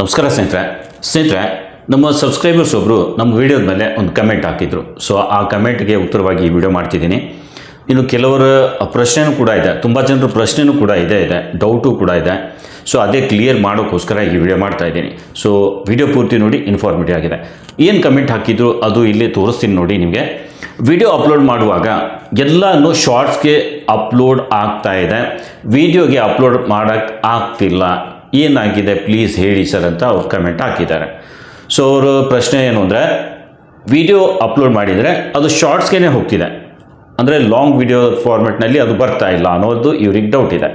ನಮಸ್ಕಾರ ಸ್ನೇಹಿತರೆ. ಸ್ನೇಹಿತರೆ, ನಮ್ಮ ಸಬ್ಸ್ಕ್ರೈಬರ್ಸ್ ಒಬ್ಬರು ನಮ್ಮ ವಿಡಿಯೋದ ಮೇಲೆ ಒಂದು ಕಮೆಂಟ್ ಹಾಕಿದ್ರು. ಸೊ ಆ ಕಮೆಂಟ್ಗೆ ಉತ್ತರವಾಗಿ ಈ ವಿಡಿಯೋ ಮಾಡ್ತಿದ್ದೀನಿ. ಇನ್ನು ಕೆಲವರ ಪ್ರಶ್ನೆನೂ ಕೂಡ ಇದೆ. ತುಂಬ ಜನರ ಪ್ರಶ್ನೆನೂ ಕೂಡ ಇದೆ ಇದೆ. ಡೌಟು ಕೂಡ ಇದೆ. ಸೊ ಅದೇ ಕ್ಲಿಯರ್ ಮಾಡೋಕ್ಕೋಸ್ಕರ ಈ ವಿಡಿಯೋ ಮಾಡ್ತಾ ಇದ್ದೀನಿ. ಸೊ ವಿಡಿಯೋ ಪೂರ್ತಿ ನೋಡಿ ಇನ್ಫಾರ್ಮೇಟಿವ್ ಆಗಿದೆ. ಏನು ಕಮೆಂಟ್ ಹಾಕಿದ್ರು ಅದು ಇಲ್ಲಿ ತೋರಿಸ್ತೀನಿ ನೋಡಿ ನಿಮಗೆ. ವಿಡಿಯೋ ಅಪ್ಲೋಡ್ ಮಾಡುವಾಗ ಎಲ್ಲನೂ ಶಾರ್ಟ್ಸ್ಗೆ ಅಪ್ಲೋಡ್ ಆಗ್ತಾ ಇದೆ. ವಿಡಿಯೋಗೆ ಅಪ್ಲೋಡ್ ಮಾಡೋಕ್ಕೆ ಆಗ್ತಿಲ್ಲ. ಏನಾಗಿದೆ ಪ್ಲೀಸ್ ಹೇಳಿ ಸರ್ ಅಂತ ಅವ್ರು ಕಮೆಂಟ್ ಹಾಕಿದ್ದಾರೆ. ಸೊ ಅವರು ಪ್ರಶ್ನೆ ಏನು ಅಂದರೆ ವಿಡಿಯೋ ಅಪ್ಲೋಡ್ ಮಾಡಿದರೆ ಅದು ಶಾರ್ಟ್ಸ್ಗೆ ಹೋಗ್ತಿದೆ. ಅಂದರೆ ಲಾಂಗ್ ವಿಡಿಯೋ ಫಾರ್ಮೆಟ್ನಲ್ಲಿ ಅದು ಬರ್ತಾ ಇಲ್ಲ ಅನ್ನೋದು ಇವ್ರಿಗೆ ಡೌಟ್ ಇದೆ.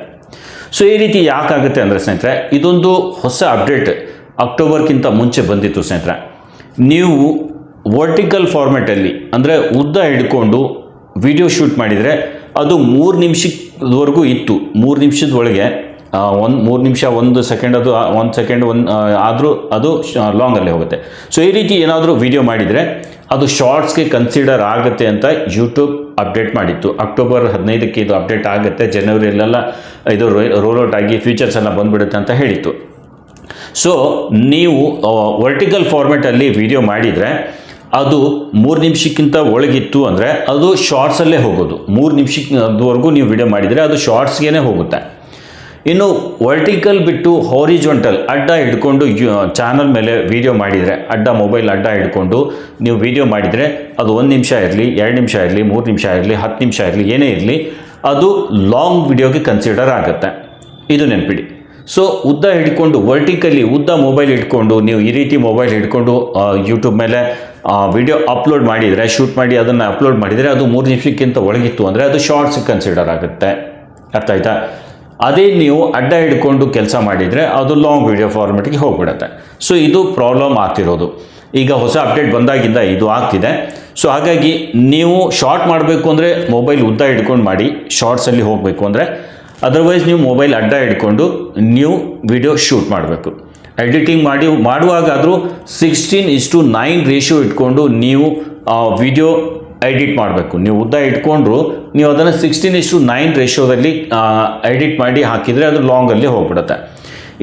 ಸೊ ಈ ರೀತಿ ಯಾಕಾಗುತ್ತೆ ಅಂದರೆ ಸ್ನೇಹಿತರೆ, ಇದೊಂದು ಹೊಸ ಅಪ್ಡೇಟ್ ಅಕ್ಟೋಬರ್ಗಿಂತ ಮುಂಚೆ ಬಂದಿತ್ತು ಸ್ನೇಹಿತರೆ. ನೀವು ವರ್ಟಿಕಲ್ ಫಾರ್ಮೆಟಲ್ಲಿ ಅಂದರೆ ಉದ್ದ ಹಿಡ್ಕೊಂಡು ವಿಡಿಯೋ ಶೂಟ್ ಮಾಡಿದರೆ ಅದು ಮೂರು ನಿಮಿಷದವರೆಗೂ ಇತ್ತು. ಮೂರು ನಿಮಿಷದ ಒಳಗೆ ಒಂದು ಮೂರು ನಿಮಿಷ, ಒಂದು ಸೆಕೆಂಡ್ ಅದು ಒಂದು ಸೆಕೆಂಡ್ ಒಂದು ಆದರೂ ಅದು ಲಾಂಗಲ್ಲೇ ಹೋಗುತ್ತೆ. ಸೊ ಈ ರೀತಿ ಏನಾದರೂ ವಿಡಿಯೋ ಮಾಡಿದರೆ ಅದು ಶಾರ್ಟ್ಸ್ಗೆ ಕನ್ಸಿಡರ್ ಆಗುತ್ತೆ ಅಂತ ಯೂಟ್ಯೂಬ್ ಅಪ್ಡೇಟ್ ಮಾಡಿತ್ತು. ಅಕ್ಟೋಬರ್ ಹದಿನೈದಕ್ಕೆ ಇದು ಅಪ್ಡೇಟ್ ಆಗುತ್ತೆ. ಜನವರಿಯಲ್ಲೆಲ್ಲ ಇದು ರೋಲ್ ಔಟ್ ಆಗಿ ಫೀಚರ್ಸ್ ಎಲ್ಲ ಬಂದ್ಬಿಡುತ್ತೆ ಅಂತ ಹೇಳಿತ್ತು. ಸೊ ನೀವು ವರ್ಟಿಕಲ್ ಫಾರ್ಮೆಟಲ್ಲಿ ವಿಡಿಯೋ ಮಾಡಿದರೆ ಅದು ಮೂರು ನಿಮಿಷಕ್ಕಿಂತ ಒಳಗಿತ್ತು ಅಂದರೆ ಅದು ಶಾರ್ಟ್ಸಲ್ಲೇ ಹೋಗೋದು. ಮೂರು ನಿಮಿಷದವರೆಗೂ ನೀವು ವಿಡಿಯೋ ಮಾಡಿದರೆ ಅದು ಶಾರ್ಟ್ಸ್ಗೇನೆ ಹೋಗುತ್ತೆ. ಇನ್ನು ವರ್ಟಿಕಲ್ ಬಿಟ್ಟು ಹಾರಿಜೊಂಟಲ್ ಅಡ್ಡ ಹಿಡ್ಕೊಂಡು ಚಾನಲ್ ಮೇಲೆ ವಿಡಿಯೋ ಮಾಡಿದರೆ, ಅಡ್ಡ ಮೊಬೈಲ್ ಅಡ್ಡ ಹಿಡ್ಕೊಂಡು ನೀವು ವಿಡಿಯೋ ಮಾಡಿದರೆ ಅದು ಒಂದು ನಿಮಿಷ ಇರಲಿ, ಎರಡು ನಿಮಿಷ ಇರಲಿ, ಮೂರು ನಿಮಿಷ ಇರಲಿ, ಹತ್ತು ನಿಮಿಷ ಇರಲಿ, ಏನೇ ಇರಲಿ, ಅದು ಲಾಂಗ್ ವಿಡಿಯೋಗೆ ಕನ್ಸಿಡರ್ ಆಗುತ್ತೆ. ಇದು ನೆನಪಿಡಿ. ಸೊ ಉದ್ದ ಹಿಡ್ಕೊಂಡು ವರ್ಟಿಕಲಿ ಉದ್ದ ಮೊಬೈಲ್ ಹಿಡ್ಕೊಂಡು, ನೀವು ಈ ರೀತಿ ಮೊಬೈಲ್ ಹಿಡ್ಕೊಂಡು ಯೂಟ್ಯೂಬ್ ಮೇಲೆ ವಿಡಿಯೋ ಅಪ್ಲೋಡ್ ಮಾಡಿದರೆ ಶೂಟ್ ಮಾಡಿ ಅದನ್ನು ಅಪ್ಲೋಡ್ ಮಾಡಿದರೆ ಅದು ಮೂರು ನಿಮಿಷಕ್ಕಿಂತ ಒಳಗಿತ್ತು ಅಂದರೆ ಅದು ಶಾರ್ಟ್ಸ್ ಕನ್ಸಿಡರ್ ಆಗುತ್ತೆ. ಅರ್ಥ ಆಯ್ತಾ? ಅದೇ ನೀವು ಅಡ್ಡ ಹಿಡ್ಕೊಂಡು ಕೆಲಸ ಮಾಡಿದರೆ ಅದು ಲಾಂಗ್ ವಿಡಿಯೋ ಫಾರ್ಮೆಟ್ಗೆ ಹೋಗ್ಬಿಡುತ್ತೆ. ಸೊ ಇದು ಪ್ರಾಬ್ಲಮ್ ಆಗ್ತಿರೋದು. ಈಗ ಹೊಸ ಅಪ್ಡೇಟ್ ಬಂದಾಗಿಂದ ಇದು ಆಗ್ತಿದೆ. ಸೊ ಹಾಗಾಗಿ ನೀವು ಶಾರ್ಟ್ ಮಾಡಬೇಕು ಅಂದರೆ ಮೊಬೈಲ್ ಉದ್ದ ಹಿಡ್ಕೊಂಡು ಮಾಡಿ ಶಾರ್ಟ್ಸಲ್ಲಿ ಹೋಗಬೇಕು ಅಂದರೆ ಅದರ್ವೈಸ್ ನೀವು ಮೊಬೈಲ್ ಅಡ್ಡ ಹಿಡ್ಕೊಂಡು ನೀವು ವಿಡಿಯೋ ಶೂಟ್ ಮಾಡಬೇಕು. ಎಡಿಟಿಂಗ್ ಮಾಡಿ, ಮಾಡುವಾಗಾದರೂ sixteen is to nine ratio ಇಟ್ಕೊಂಡು ನೀವು ವಿಡಿಯೋ ಎಡಿಟ್ ಮಾಡಬೇಕು. ನೀವು ಉದ್ದ ಇಟ್ಕೊಂಡ್ರು ನೀವು ಅದನ್ನು ಸಿಕ್ಸ್ಟೀನ್ ಇಷ್ಟು ನೈನ್ ರೇಷೋದಲ್ಲಿ ಎಡಿಟ್ ಮಾಡಿ ಹಾಕಿದರೆ ಅದು ಲಾಂಗಲ್ಲಿ ಹೋಗ್ಬಿಡುತ್ತೆ.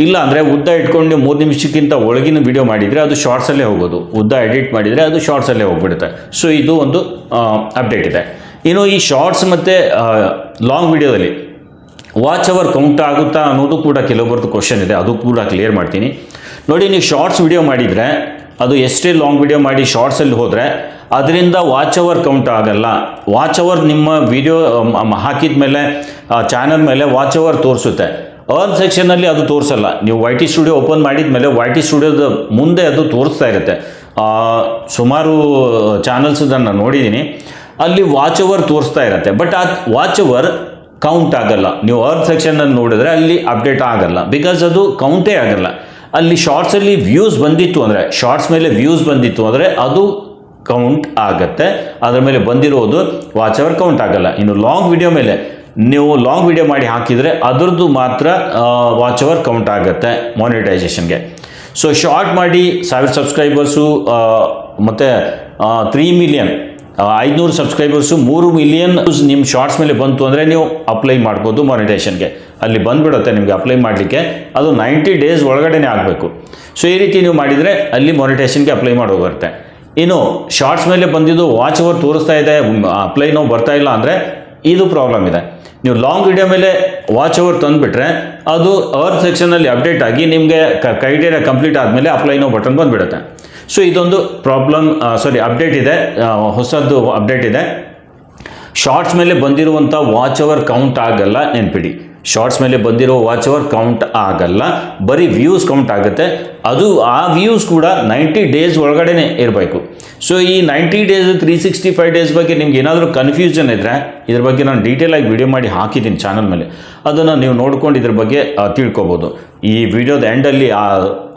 ಇಲ್ಲ ಅಂದರೆ ಉದ್ದ ಇಟ್ಕೊಂಡು ನೀವು ಮೂರು ನಿಮಿಷಕ್ಕಿಂತ ಒಳಗಿನ ವಿಡಿಯೋ ಮಾಡಿದರೆ ಅದು ಶಾರ್ಟ್ಸಲ್ಲೇ ಹೋಗೋದು. ಉದ್ದ ಎಡಿಟ್ ಮಾಡಿದರೆ ಅದು ಶಾರ್ಟ್ಸಲ್ಲೇ ಹೋಗ್ಬಿಡುತ್ತೆ. ಸೊ ಇದು ಒಂದು ಅಪ್ಡೇಟ್ ಇದೆ. ಇನ್ನು ಈ ಶಾರ್ಟ್ಸ್ ಮತ್ತು ಲಾಂಗ್ ವಿಡಿಯೋದಲ್ಲಿ ವಾಚ್ ಅವರ್ ಕೌಂಟ್ ಆಗುತ್ತಾ ಅನ್ನೋದು ಕೂಡ ಕೆಲವೊಬ್ಬರದ್ದು ಕ್ವಶನ್ ಇದೆ. ಅದು ಕೂಡ ಕ್ಲಿಯರ್ ಮಾಡ್ತೀನಿ. ನೋಡಿ, ನೀವು ಶಾರ್ಟ್ಸ್ ವಿಡಿಯೋ ಮಾಡಿದರೆ ಅದು ಎಷ್ಟೇ ಲಾಂಗ್ ವಿಡಿಯೋ ಮಾಡಿ ಶಾರ್ಟ್ಸಲ್ಲಿ ಹೋದರೆ ಅದರಿಂದ ವಾಚ್ ಅವರ್ ಕೌಂಟ್ ಆಗಲ್ಲ. ವಾಚ್ ಅವರ್ ನಿಮ್ಮ ವಿಡಿಯೋ ಹಾಕಿದ ಮೇಲೆ ಚಾನಲ್ ಮೇಲೆ ವಾಚ್ ಅವರ್ ತೋರಿಸುತ್ತೆ. ಅರ್ನ್ ಸೆಕ್ಷನಲ್ಲಿ ಅದು ತೋರಿಸಲ್ಲ. ನೀವು ವೈ ಟಿ ಸ್ಟುಡಿಯೋ ಓಪನ್ ಮಾಡಿದ ಮೇಲೆ ವೈ ಟಿ ಸ್ಟುಡಿಯೋದ ಮುಂದೆ ಅದು ತೋರಿಸ್ತಾ ಇರುತ್ತೆ. ಸುಮಾರು ಚಾನಲ್ಸ್ ನಾನು ನೋಡಿದ್ದೀನಿ ಅಲ್ಲಿ ವಾಚ್ ಅವರ್ ತೋರಿಸ್ತಾ ಇರುತ್ತೆ. ಬಟ್ ಆ ವಾಚ್ ಅವರ್ ಕೌಂಟ್ ಆಗಲ್ಲ. ನೀವು ಅರ್ನ್ ಸೆಕ್ಷನ್ನಲ್ಲಿ ನೋಡಿದ್ರೆ ಅಲ್ಲಿ ಅಪ್ಡೇಟ್ ಆಗಲ್ಲ. ಬಿಕಾಸ್ ಅದು ಕೌಂಟೇ ಆಗಲ್ಲ. ಅಲ್ಲಿ ಶಾರ್ಟ್ಸಲ್ಲಿ ವ್ಯೂಸ್ ಬಂದಿತ್ತು ಅಂದರೆ ಶಾರ್ಟ್ಸ್ ಮೇಲೆ ವ್ಯೂಸ್ ಬಂದಿತ್ತು ಅಂದರೆ ಅದು ಕೌಂಟ್ ಆಗುತ್ತೆ. ಅದರ ಮೇಲೆ ಬಂದಿರೋದು ವಾಚ್ ಅವರ್ ಕೌಂಟ್ ಆಗಲ್ಲ. ಇನ್ನು ಲಾಂಗ್ ವಿಡಿಯೋ ಮೇಲೆ ನೀವು ಲಾಂಗ್ ವಿಡಿಯೋ ಮಾಡಿ ಹಾಕಿದರೆ ಅದರದ್ದು ಮಾತ್ರ ವಾಚ್ ಅವರ್ ಕೌಂಟ್ ಆಗುತ್ತೆ ಮಾನಿಟೈಸೇಷನ್ಗೆ ಸೊ ಶಾರ್ಟ್ ಮಾಡಿ ಸಾವಿರ ಸಬ್ಸ್ಕ್ರೈಬರ್ಸು ಮತ್ತು ತ್ರೀ ಮಿಲಿಯನ್ ಐದುನೂರು ಸಬ್ಸ್ಕ್ರೈಬರ್ಸು ಮೂರು ಮಿಲಿಯನ್ ನಿಮ್ಮ ಶಾರ್ಟ್ಸ್ ಮೇಲೆ ಬಂತು ಅಂದರೆ ನೀವು ಅಪ್ಲೈ ಮಾಡ್ಬೋದು ಮಾನಿಟೇಷನ್ಗೆ ಅಲ್ಲಿ ಬಂದುಬಿಡುತ್ತೆ ನಿಮಗೆ ಅಪ್ಲೈ ಮಾಡಲಿಕ್ಕೆ, ಅದು ನೈಂಟಿ ಡೇಸ್ ಒಳಗಡೆನೇ ಆಗಬೇಕು. ಸೊ ಈ ರೀತಿ ನೀವು ಮಾಡಿದರೆ ಅಲ್ಲಿ ಮೊನಿಟೇಷನ್ಗೆ ಅಪ್ಲೈ ಮಾಡೋ ಬರುತ್ತೆ ಇನ್ನು ಶಾರ್ಟ್ಸ್ ಮೇಲೆ ಬಂದಿದ್ದು ವಾಚ್ ಓವರ್ ತೋರಿಸ್ತಾ ಇದೆ ಅಪ್ಲೈ ನೋವು ಬರ್ತಾ ಇಲ್ಲ ಅಂದರೆ ಇದು ಪ್ರಾಬ್ಲಮ್ ಇದೆ. ನೀವು ಲಾಂಗ್ ವಿಡಿಯೋ ಮೇಲೆ ವಾಚ್ ಓವರ್ ತಂದುಬಿಟ್ರೆ, ಅದು ಅರ್ತ್ ಸೆಕ್ಷನಲ್ಲಿ ಅಪ್ಡೇಟ್ ಆಗಿ ನಿಮಗೆ ಕ್ರೈಟೇರಿಯಾ ಕಂಪ್ಲೀಟ್ ಆದಮೇಲೆ ಅಪ್ಲೈ ನೋ ಬಟನ್ ಬಂದುಬಿಡುತ್ತೆ. ಸೊ ಇದೊಂದು ಪ್ರಾಬ್ಲಮ್ ಸಾರಿ ಅಪ್ಡೇಟ್ ಇದೆ ಹೊಸದು ಅಪ್ಡೇಟ್ ಇದೆ. ಶಾರ್ಟ್ಸ್ ಮೇಲೆ ಬಂದಿರುವಂಥ ವಾಚ್ ಅವರ್ ಕೌಂಟ್ ಆಗಲ್ಲ, ನೆನ್ಪಿಡಿ. ಶಾರ್ಟ್ಸ್ ಮೇಲೆ ಬಂದಿರೋ ವಾಚ್ ಅವರ್ ಕೌಂಟ್ ಆಗಲ್ಲ, ಬರೀ ವ್ಯೂಸ್ ಕೌಂಟ್ ಆಗುತ್ತೆ. ಅದು ಆ ವ್ಯೂಸ್ ಕೂಡ ನೈಂಟಿ ಡೇಸ್ ಒಳಗಡೆನೆ ಇರಬೇಕು. ಸೊ ಈ ninety days three sixty five days ಬಗ್ಗೆ ನಿಮ್ಗೆ ಏನಾದರೂ ಕನ್ಫ್ಯೂಷನ್ ಇದ್ದರೆ ಇದ್ರ ಬಗ್ಗೆ ನಾನು ಡೀಟೇಲ್ ಆಗಿ ವಿಡಿಯೋ ಮಾಡಿ ಹಾಕಿದ್ದೀನಿ ಚಾನಲ್ ಮೇಲೆ. ಅದನ್ನು ನೀವು ನೋಡ್ಕೊಂಡು ಇದ್ರ ಬಗ್ಗೆ ತಿಳ್ಕೊಬೋದು. ಈ ವಿಡಿಯೋದ ಎಂಡಲ್ಲಿ ಆ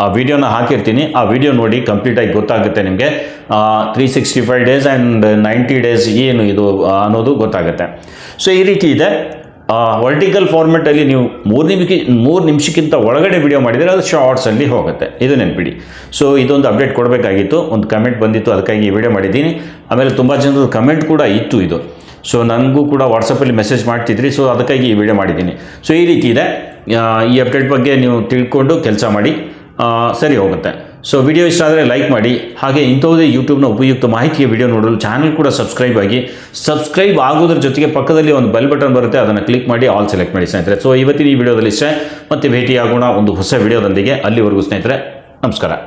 ಆ ವಿಡಿಯೋನ ಹಾಕಿರ್ತೀನಿ. ಆ ವಿಡಿಯೋ ನೋಡಿ ಕಂಪ್ಲೀಟಾಗಿ ಗೊತ್ತಾಗುತ್ತೆ ನಿಮಗೆ. Three sixty five days and ninety days ಏನು ಇದು ಅನ್ನೋದು ಗೊತ್ತಾಗುತ್ತೆ. ಸೊ ಈ ರೀತಿ ಇದೆ. ವರ್ಟಿಕಲ್ ಫಾರ್ಮೆಟಲ್ಲಿ ನೀವು ಮೂರು ನಿಮಿಷ ಮೂರು ನಿಮಿಷಕ್ಕಿಂತ ಒಳಗಡೆ ವಿಡಿಯೋ ಮಾಡಿದರೆ ಅದು ಶಾರ್ಟ್ಸಲ್ಲಿ ಹೋಗುತ್ತೆ. ಇದು ನೆನ್ಪಿಡಿ. ಸೊ ಇದೊಂದು ಅಪ್ಡೇಟ್ ಕೊಡಬೇಕಾಗಿತ್ತು. ಒಂದು ಕಮೆಂಟ್ ಬಂದಿತ್ತು ಅದಕ್ಕಾಗಿ ಈ ವಿಡಿಯೋ ಮಾಡಿದ್ದೀನಿ. ಆಮೇಲೆ ತುಂಬ ಜನದ ಕಮೆಂಟ್ ಕೂಡ ಇತ್ತು ಇದು. ಸೊ ನನಗೂ ಕೂಡ ವಾಟ್ಸಪ್ಪಲ್ಲಿ ಮೆಸೇಜ್ ಮಾಡ್ತಿದ್ರಿ. ಸೊ ಅದಕ್ಕಾಗಿ ಈ ವಿಡಿಯೋ ಮಾಡಿದ್ದೀನಿ. ಸೊ ಈ ರೀತಿ ಇದೆ. ಈ ಅಪ್ಡೇಟ್ ಬಗ್ಗೆ ನೀವು ತಿಳ್ಕೊಂಡು ಕೆಲಸ ಮಾಡಿ. ಆ, ಸರಿ ಹೋಗುತ್ತೆ. ಸೊ ವಿಡಿಯೋ ಇಷ್ಟ ಆದರೆ ಲೈಕ್ ಮಾಡಿ. ಹಾಗೆ ಇಂಥವುದೇ ಯೂಟ್ಯೂಬ್ನ ಉಪಯುಕ್ತ ಮಾಹಿತಿಯ ವಿಡಿಯೋ ನೋಡಲು ಚಾನಲ್ ಕೂಡ ಸಬ್ಸ್ಕ್ರೈಬ್ ಆಗಿ. ಸಬ್ಸ್ಕ್ರೈಬ್ ಆಗೋದ್ರ ಜೊತೆಗೆ ಪಕ್ಕದಲ್ಲಿ ಒಂದು ಬೆಲ್ ಬಟನ್ ಬರುತ್ತೆ, ಅದನ್ನು ಕ್ಲಿಕ್ ಮಾಡಿ ಆಲ್ ಸೆಲೆಕ್ಟ್ ಮಾಡಿ ಸ್ನೇಹಿತರೆ. ಸೊ ಇವತ್ತಿನ ಈ ವಿಡಿಯೋದಲ್ಲಿ ಇಷ್ಟೇ. ಮತ್ತೆ ಭೇಟಿಯಾಗೋಣ ಒಂದು ಹೊಸ ವಿಡಿಯೋದೊಂದಿಗೆ ಅಲ್ಲಿವರೆಗೂ ಸ್ನೇಹಿತರೆ, ನಮಸ್ಕಾರ.